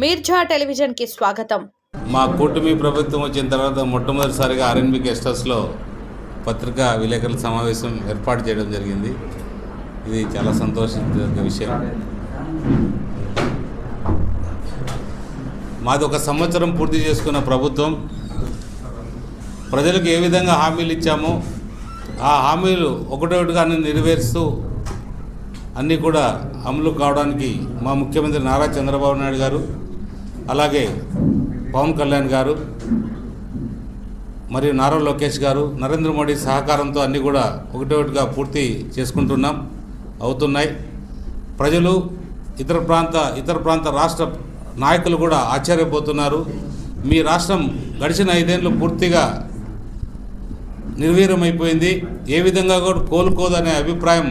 మీర్జా టెలివిజన్కి స్వాగతం. మా కూటమి ప్రభుత్వం వచ్చిన తర్వాత మొట్టమొదటిసారిగా ఆర్ఎన్బి గెస్ట్ హౌస్లో పత్రికా విలేకరుల సమావేశం ఏర్పాటు చేయడం జరిగింది. ఇది చాలా సంతోషించదగ్గ విషయం. మాది ఒక సంవత్సరం పూర్తి చేసుకున్న ప్రభుత్వం. ప్రజలకు ఏ విధంగా హామీలు ఇచ్చామో ఆ హామీలు ఒకటొకటిగా అన్ని నెరవేరుస్తూ అన్నీ కూడా అమలు కావడానికి మా ముఖ్యమంత్రి నారా చంద్రబాబు నాయుడు గారు అలాగే పవన్ కళ్యాణ్ గారు మరియు నారా లోకేష్ గారు నరేంద్ర మోడీ సహకారంతో అన్నీ కూడా ఒకటొకటిగా పూర్తి చేసుకుంటున్నాం అవుతున్నాయి. ప్రజలు ఇతర ప్రాంత ఇతర ప్రాంత రాష్ట్ర నాయకులు కూడా ఆశ్చర్యపోతున్నారు. మీ రాష్ట్రం గడిచిన ఐదేళ్ళు పూర్తిగా నిర్వీర్యమైపోయింది. ఏ విధంగా కూడా కోలుకోదనే అభిప్రాయం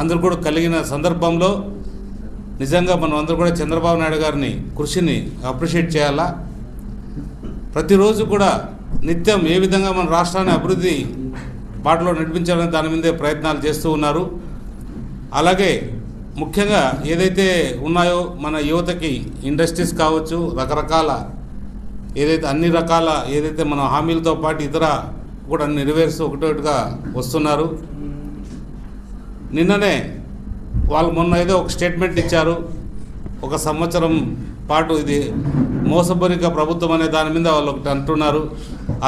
అందరు కూడా కలిగిన సందర్భంలో నిజంగా మనం అందరూ కూడా చంద్రబాబు నాయుడు గారిని కృషిని అప్రిషియేట్ చేయాలా? ప్రతిరోజు కూడా నిత్యం ఏ విధంగా మన రాష్ట్రాన్ని అభివృద్ధి బాటలో నడిపించాలని దాని మీదే ప్రయత్నాలు చేస్తూ ఉన్నారు. అలాగే ముఖ్యంగా ఏదైతే ఉన్నాయో మన యువతకి ఇండస్ట్రీస్ కావచ్చు రకరకాల ఏదైతే అన్ని రకాల ఏదైతే మన హామీలతో పాటు ఇతర కూడా నెరవేరుస్తూ ఒకటొకటిగా వస్తున్నారు. నిన్ననే వాళ్ళు మొన్న ఏదో ఒక స్టేట్మెంట్ ఇచ్చారు. ఒక సంవత్సరం పాటు ఇది మోసపూరిక ప్రభుత్వం అనే దాని మీద వాళ్ళు ఒకటి అంటున్నారు.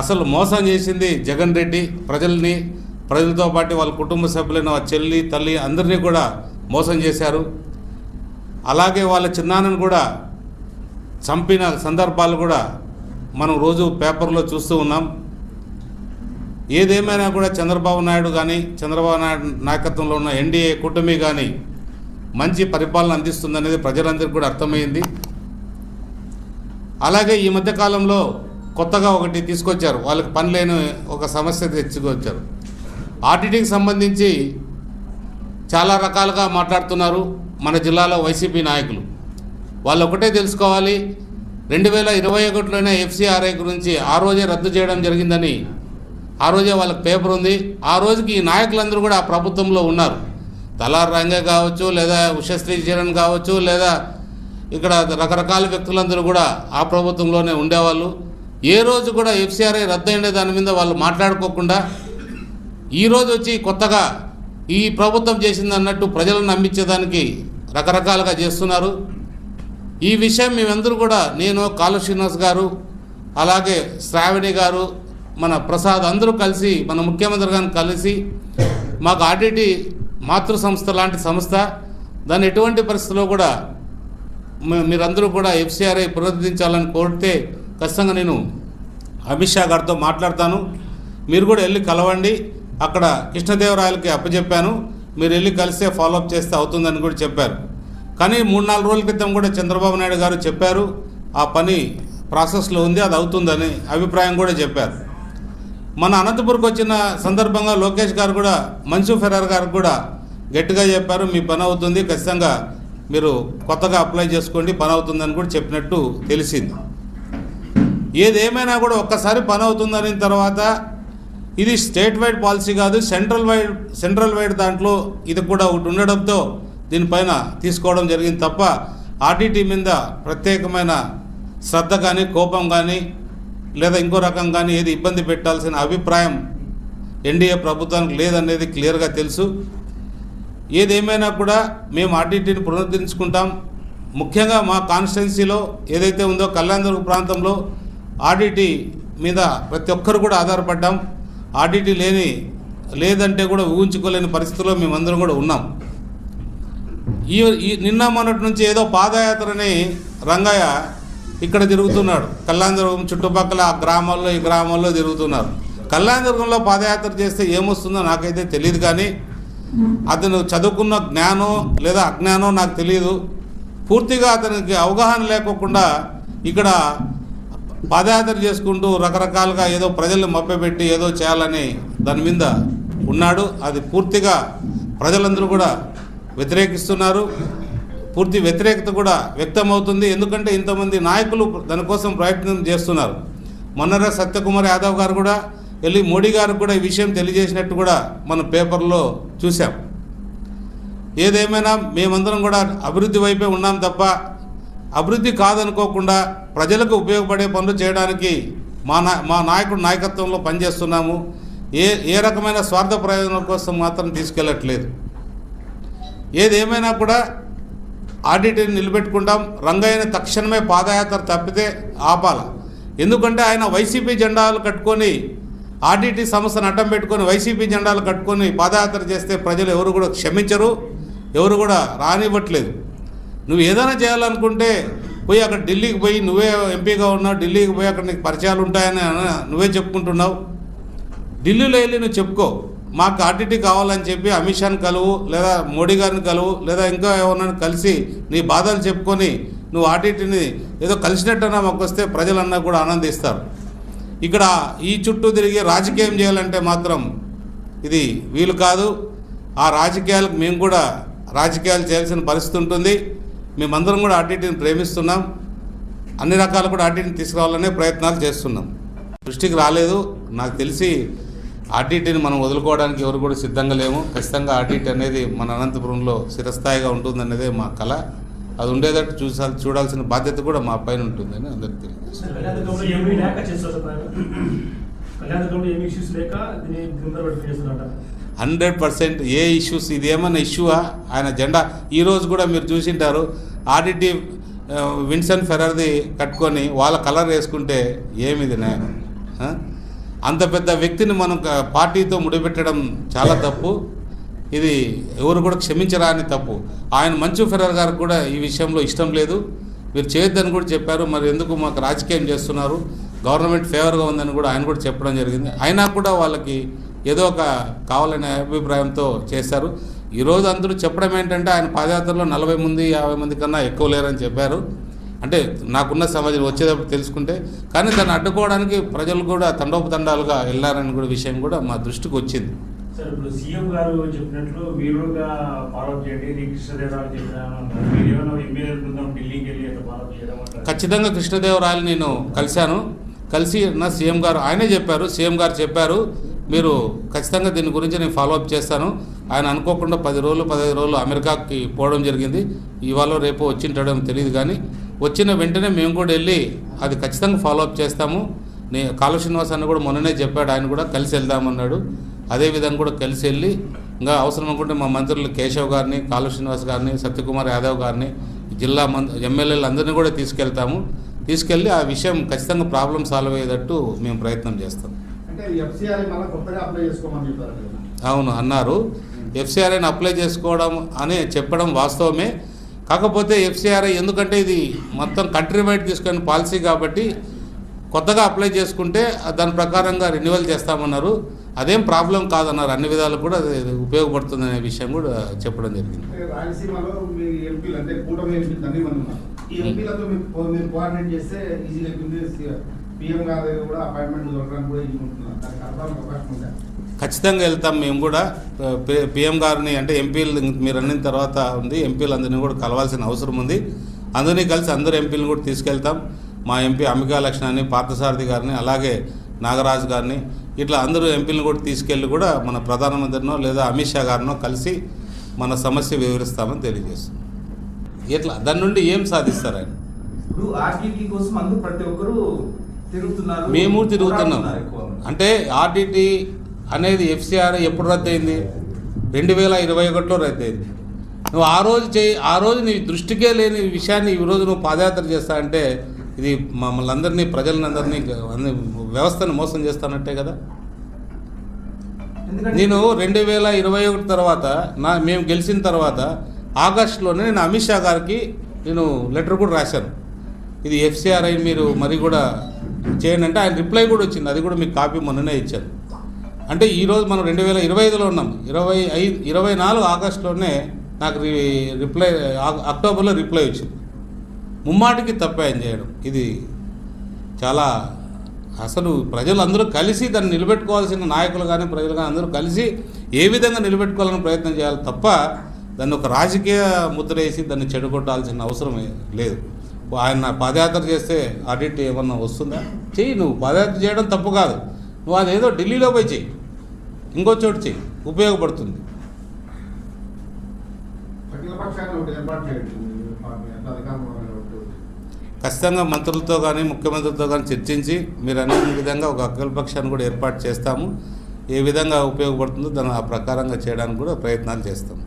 అసలు మోసం చేసింది జగన్ రెడ్డి ప్రజల్ని ప్రజలతో పాటు వాళ్ళ కుటుంబ సభ్యులైన వాళ్ళ చెల్లి తల్లి అందరినీ కూడా మోసం చేశారు. అలాగే వాళ్ళ చిన్నాన్నను కూడా చంపిన సందర్భాలు కూడా మనం రోజు పేపర్లో చూస్తూ ఉన్నాం. ఏదేమైనా కూడా చంద్రబాబు నాయుడు కానీ చంద్రబాబు నాయుడు నాయకత్వంలో ఉన్న ఎన్డీఏ కూటమి కానీ మంచి పరిపాలన అందిస్తుందనేది ప్రజలందరికీ కూడా అర్థమైంది. అలాగే ఈ మధ్యకాలంలో కొత్తగా ఒకటి తీసుకొచ్చారు. వాళ్ళకి పని లేని ఒక సమస్య తెచ్చుకొచ్చారు. ఆర్టీటీకి సంబంధించి చాలా రకాలుగా మాట్లాడుతున్నారు మన జిల్లాలో వైసీపీ నాయకులు. వాళ్ళు ఒకటే తెలుసుకోవాలి. రెండు వేల ఇరవై ఒకటిలోనే ఎఫ్సీఆర్ఐ గురించి ఆ రోజే రద్దు చేయడం జరిగిందని ఆ రోజే వాళ్ళకి పేపర్ ఉంది. ఆ రోజుకి ఈ నాయకులందరూ కూడా ఆ ప్రభుత్వంలో ఉన్నారు. తలార్ రంగే కావచ్చు లేదా ఉషశ్రీ చరణ్ కావచ్చు లేదా ఇక్కడ రకరకాల వ్యక్తులందరూ కూడా ఆ ప్రభుత్వంలోనే ఉండేవాళ్ళు. ఏ రోజు కూడా ఎఫ్సిఆర్ఐ రద్దు దాని మీద వాళ్ళు మాట్లాడుకోకుండా ఈరోజు వచ్చి కొత్తగా ఈ ప్రభుత్వం చేసింది అన్నట్టు ప్రజలను నమ్మించేదానికి రకరకాలుగా చేస్తున్నారు. ఈ విషయం మేమందరూ కూడా నేను కాలు శ్రీనివాస్ గారు అలాగే శ్రావణి గారు మన ప్రసాద్ అందరూ కలిసి మన ముఖ్యమంత్రి గారిని కలిసి మాకు ఆర్డిటి మాతృ సంస్థ లాంటి సంస్థ దాన్ని ఎటువంటి పరిస్థితుల్లో కూడా మీరందరూ కూడా ఎఫ్సిఆర్ఐ పునరుద్ధరించాలని కోరితే ఖచ్చితంగా నేను అమిత్ షా గారితో మాట్లాడతాను. మీరు కూడా వెళ్ళి కలవండి. అక్కడ కృష్ణదేవరాయలకి అప్పచెప్పాను మీరు వెళ్ళి కలిస్తే ఫాలోఅప్ చేస్తే అవుతుందని కూడా చెప్పారు. కానీ మూడు నాలుగు రోజుల క్రితం కూడా చంద్రబాబు నాయుడు గారు చెప్పారు ఆ పని ప్రాసెస్లో ఉంది అది అవుతుందని అభిప్రాయం కూడా చెప్పారు. మన అనంతపురంకి వచ్చిన సందర్భంగా లోకేష్ గారు కూడా మన్సూ ఫెరార్ గారు కూడా గట్టిగా చెప్పారు మీ పని అవుతుంది ఖచ్చితంగా మీరు కొత్తగా అప్లై చేసుకోండి పని అవుతుందని కూడా చెప్పినట్టు తెలిసింది. ఏదేమైనా కూడా ఒక్కసారి పని అవుతుందని తర్వాత ఇది స్టేట్ వైడ్ పాలసీ కాదు సెంట్రల్ వైడ్ సెంట్రల్ వైడ్ దాంట్లో ఇది కూడా ఒకటి ఉండడంతో దీనిపైన తీసుకోవడం జరిగింది తప్ప ఆర్టీటీ మీద ప్రత్యేకమైన శ్రద్ధ కానీ కోపం కానీ లేదా ఇంకో రకం కానీ ఏది ఇబ్బంది పెట్టాల్సిన అభిప్రాయం ఎన్డీఏ ప్రభుత్వానికి లేదనేది క్లియర్గా తెలుసు. ఏదేమైనా కూడా మేము ఆర్టీటీని పునరుద్ధరించుకుంటాం. ముఖ్యంగా మా కాన్స్టిట్యున్సీలో ఏదైతే ఉందో కళ్యాణదుర్గ ప్రాంతంలో ఆర్టీటీ మీద ప్రతి ఒక్కరు కూడా ఆధారపడ్డాం. ఆర్టీటీ లేని లేదంటే కూడా ఊహించుకోలేని పరిస్థితిలో మేమందరం కూడా ఉన్నాం. ఈ ఈ నిన్న మొన్నటి నుంచి ఏదో పాదయాత్రని రంగయ్య ఇక్కడ తిరుగుతున్నాడు. కళ్యాణదుర్గం చుట్టుపక్కల ఆ గ్రామాల్లో ఈ గ్రామాల్లో తిరుగుతున్నారు. కళ్యాణదుర్గంలో పాదయాత్ర చేస్తే ఏమొస్తుందో నాకైతే తెలియదు కానీ అతను చదువుకున్న జ్ఞానం లేదా అజ్ఞానం నాకు తెలియదు పూర్తిగా అతనికి అవగాహన లేకోకుండా ఇక్కడ పాదయాత్ర చేసుకుంటూ రకరకాలుగా ఏదో ప్రజల్ని మభ్యపెట్టి ఏదో చేయాలని దాని మీద ఉన్నాడు. అది పూర్తిగా ప్రజలందరూ కూడా వ్యతిరేకిస్తున్నారు. పూర్తి వ్యతిరేకత కూడా వ్యక్తమవుతుంది. ఎందుకంటే ఇంతమంది నాయకులు దానికోసం ప్రయత్నం చేస్తున్నారు. మొన్నర సత్యకుమార్ యాదవ్ గారు కూడా వెళ్ళి మోడీ గారికి కూడా ఈ విషయం తెలియజేసినట్టు కూడా మన పేపర్లో చూసాం ఏదేమైనా మేమందరం కూడా అభివృద్ధి వైపే ఉన్నాం తప్ప అభివృద్ధి కాదనుకోకుండా ప్రజలకు ఉపయోగపడే పనులు చేయడానికి మా నా మా నాయకుడు నాయకత్వంలో పనిచేస్తున్నాము. ఏ ఏ రకమైన స్వార్థ ప్రయోజనం కోసం మాత్రం తీసుకెళ్ళట్లేదు. ఏదేమైనా కూడా ఆర్డీటీని నిలబెట్టుకుంటాం రంగయ్యని తక్షణమే పాదయాత్ర తప్పితే ఆపాల. ఎందుకంటే ఆయన వైసీపీ జెండాలు కట్టుకొని ఆర్డీటీ సంస్థను అడ్డం పెట్టుకొని వైసీపీ జెండాలు కట్టుకొని పాదయాత్ర చేస్తే ప్రజలు ఎవరు కూడా క్షమించరు ఎవరు కూడా రానివ్వట్లేదు. నువ్వు ఏదైనా చేయాలనుకుంటే పోయి అక్కడ ఢిల్లీకి పోయి నువ్వే ఎంపీగా ఉన్నావు ఢిల్లీకి పోయి అక్కడ నీకు పరిచయాలు ఉంటాయని నువ్వే చెప్పుకుంటున్నావు. ఢిల్లీలో వెళ్ళి నువ్వు చెప్పుకో. మాకు ఆర్టీటీ కావాలని చెప్పి అమిత్ షాని కలువు లేదా మోడీ గారిని కలువు లేదా ఇంకా ఎవరినైనా కలిసి నీ బాధలు చెప్పుకొని నువ్వు ఆర్టీటీని ఏదో కలిసినట్టన్నా మాకు వస్తే ప్రజలన్నా కూడా ఆనందిస్తారు. ఇక్కడ ఈ చుట్టూ తిరిగి రాజకీయం చేయాలంటే మాత్రం ఇది వీలు కాదు. ఆ రాజకీయాలకు మేము కూడా రాజకీయాలు చేయాల్సిన పరిస్థితి ఉంటుంది. మేమందరం కూడా ఆర్టీటీని ప్రేమిస్తున్నాం. అన్ని రకాలు కూడా ఆర్టీటీని తీసుకురావాలనే ప్రయత్నాలు చేస్తున్నాం. దృష్టికి రాలేదు. నాకు తెలిసి ఆర్టీటీని మనం వదులుకోవడానికి ఎవరు కూడా సిద్ధంగా లేము. ఖచ్చితంగా ఆర్టీటీ అనేది మన అనంతపురంలో చిరస్థాయిగా ఉంటుందనేదే మా కళ. అది ఉండేటట్టు చూసాలి చూడాల్సిన బాధ్యత కూడా మా పైన ఉంటుందని అందరికీ హండ్రెడ్ పర్సెంట్ ఏ ఇష్యూస్ ఇది ఏమన్నా ఇష్యూవా ఆయన జెండా ఈరోజు కూడా మీరు చూసింటారు ఆడిటి ఆ, విన్సన్ ఫెరర్ది కట్టుకొని వాళ్ళ కలర్ వేసుకుంటే ఏమిది ఆ? అంత పెద్ద వ్యక్తిని మనం పార్టీతో ముడిపెట్టడం చాలా తప్పు. ఇది ఎవరు కూడా క్షమించరాని తప్పు. ఆయన మంచు ఫెరర్ గారికి కూడా ఈ విషయంలో ఇష్టం లేదు. మీరు చేయొద్దని కూడా చెప్పారు. మరి ఎందుకు మాకు రాజకీయం చేస్తున్నారు? గవర్నమెంట్ ఫేవర్గా ఉందని కూడా ఆయన కూడా చెప్పడం జరిగింది. అయినా కూడా వాళ్ళకి ఏదో ఒక కావాలనే అభిప్రాయంతో చేశారు. ఈరోజు అందరూ చెప్పడం ఏంటంటే ఆయన పాదయాత్రలో నలభై మంది యాభై మంది కన్నా ఎక్కువ లేరని చెప్పారు. అంటే నాకున్న సమాజం వచ్చేటప్పుడు తెలుసుకుంటే కానీ దాన్ని అడ్డుకోవడానికి ప్రజలు కూడా తండోపతండాలుగా వెళ్ళారని కూడా విషయం కూడా మా దృష్టికి వచ్చింది. సార్ ఇప్పుడు సీఎం గారు చెప్పినట్లు వీరుగా ఫాలో చేయండి నీ కృష్ణదేవరాలు చెప్పినాను మీరు ఏమైనా ఎమ్మెల్యే బృందం ఢిల్లీకి వెళ్ళి అట్లా ఫాలో చేయడం అంటారు? ఖచ్చితంగా కృష్ణదేవరాయలు నేను కలిశాను. కలిసి నా సీఎం గారు ఆయనే చెప్పారు సీఎం గారు చెప్పారు మీరు ఖచ్చితంగా దీని గురించి నేను ఫాలోఅప్ చేస్తాను. ఆయన అనుకోకుండా పది రోజులు పదహైదు రోజులు అమెరికాకి పోవడం జరిగింది. ఇవాళ రేపు వచ్చింటాడో తెలియదు కానీ వచ్చిన వెంటనే మేము కూడా వెళ్ళి అది ఖచ్చితంగా ఫాలోఅప్ చేస్తాము. నే కాళ శ్రీనివాస్ అన్న కూడా మొన్ననే చెప్పాడు ఆయన కూడా కలిసి వెళ్దామన్నాడు అదే విధంగా కూడా కలిసి వెళ్ళి ఇంకా అవసరం అనుకుంటే మా మంత్రులు కేశవ్ గారిని కాళ శ్రీనివాస్ గారిని సత్యకుమార్ యాదవ్ గారిని జిల్లా మంత్రి ఎమ్మెల్యేలు అందరినీ కూడా తీసుకెళ్తాము. తీసుకెళ్ళి ఆ విషయం ఖచ్చితంగా ప్రాబ్లం సాల్వ్ అయ్యేటట్టు మేము ప్రయత్నం చేస్తాం. అవును అన్నారు. ఎఫ్సిఆర్ఐని అప్లై చేసుకోవడం అని చెప్పడం వాస్తవమే. కాకపోతే ఎఫ్సిఆర్ఐ ఎందుకంటే ఇది మొత్తం కంట్రీ వైడ్ తీసుకునే పాలసీ కాబట్టి కొత్తగా అప్లై చేసుకుంటే దాని ప్రకారంగా రెన్యువల్ చేస్తామన్నారు. అదేం ప్రాబ్లం కాదన్నారు. అన్ని విధాలు కూడా అది ఉపయోగపడుతుందనే విషయం కూడా చెప్పడం జరిగింది. రాయలసీమలో కూడా అపాయింట్మెంట్ దొరకడానికి కూడా ఖచ్చితంగా వెళ్తాం. మేము కూడా పిఎం గారిని అంటే ఎంపీలు మీరు అన్న తర్వాత ఉంది. ఎంపీలందరినీ కూడా కలవాల్సిన అవసరం ఉంది. అందరినీ కలిసి అందరు ఎంపీలను కూడా తీసుకెళ్తాం. మా ఎంపీ అంబికా లక్ష్మణ్ పార్థసారథి గారిని అలాగే నాగరాజు గారిని ఇట్లా అందరూ ఎంపీలను కూడా తీసుకెళ్ళి కూడా మన ప్రధానమంత్రినో లేదా అమిత్ షా గారినో కలిసి మన సమస్య వివరిస్తామని తెలియజేస్తున్నాం. ఇట్లా దాని నుండి ఏం సాధిస్తారు ఆయన? మేము తిరుగుతున్నాం. అంటే ఆర్టీటీ అనేది ఎఫ్సిఆర్ ఎప్పుడు రద్దయింది? రెండు వేల ఇరవై ఒకటిలో రద్దయింది. నువ్వు ఆ రోజు చేయి ఆ రోజు నీ దృష్టికే లేని విషయాన్ని ఈ రోజు నువ్వు పాదయాత్ర చేస్తా అంటే ఇది మమ్మల్ని అందరినీ ప్రజలందరినీ వ్యవస్థను మోసం చేస్తానంటే కదా? నేను రెండు వేల ఇరవై ఒకటి తర్వాత నా మేము గెలిచిన తర్వాత ఆగస్టులోనే నేను అమిత్ షా గారికి నేను లెటర్ కూడా రాశాను. ఇది ఎఫ్సిఆర్ఐ మీరు మరి కూడా చేయండి అంటే ఆయన రిప్లై కూడా వచ్చింది. అది కూడా మీకు కాపీ మొన్ననే ఇచ్చాను అంటే ఈరోజు మనం రెండు వేల ఇరవై ఐదులో ఉన్నాం. ఇరవై ఐదు ఇరవై నాలుగు ఆగస్టులోనే నాకు రిప్లై అక్టోబర్లో రిప్లై వచ్చింది. ముమ్మాటికి తప్పే చేయడం. ఇది చాలా అసలు ప్రజలు అందరూ కలిసి దాన్ని నిలబెట్టుకోవాల్సిన నాయకులు కానీ ప్రజలు కానీ అందరూ కలిసి ఏ విధంగా నిలబెట్టుకోవాలని ప్రయత్నం చేయాలి తప్ప దాన్ని ఒక రాజకీయ ముద్ర వేసి దాన్ని చెడగొట్టాల్సిన అవసరం లేదు. ఆయన పాదయాత్ర చేస్తే ఆడిట్ ఏమన్నా వస్తుందా? చెయ్యి నువ్వు. పాదయాత్ర చేయడం తప్పు కాదు. నువ్వు అదేదో ఢిల్లీలో పోయి చెయ్యి. ఇంకో చోటు చెయ్యి. ఉపయోగపడుతుంది. ఖచ్చితంగా మంత్రులతో కానీ ముఖ్యమంత్రితో కానీ చర్చించి మీరు అనే విధంగా ఒక అఖిలపక్షాన్ని కూడా ఏర్పాటు చేస్తాము. ఏ విధంగా ఉపయోగపడుతుందో దాన్ని ఆ ప్రకారంగా చేయడానికి కూడా ప్రయత్నాలు చేస్తాం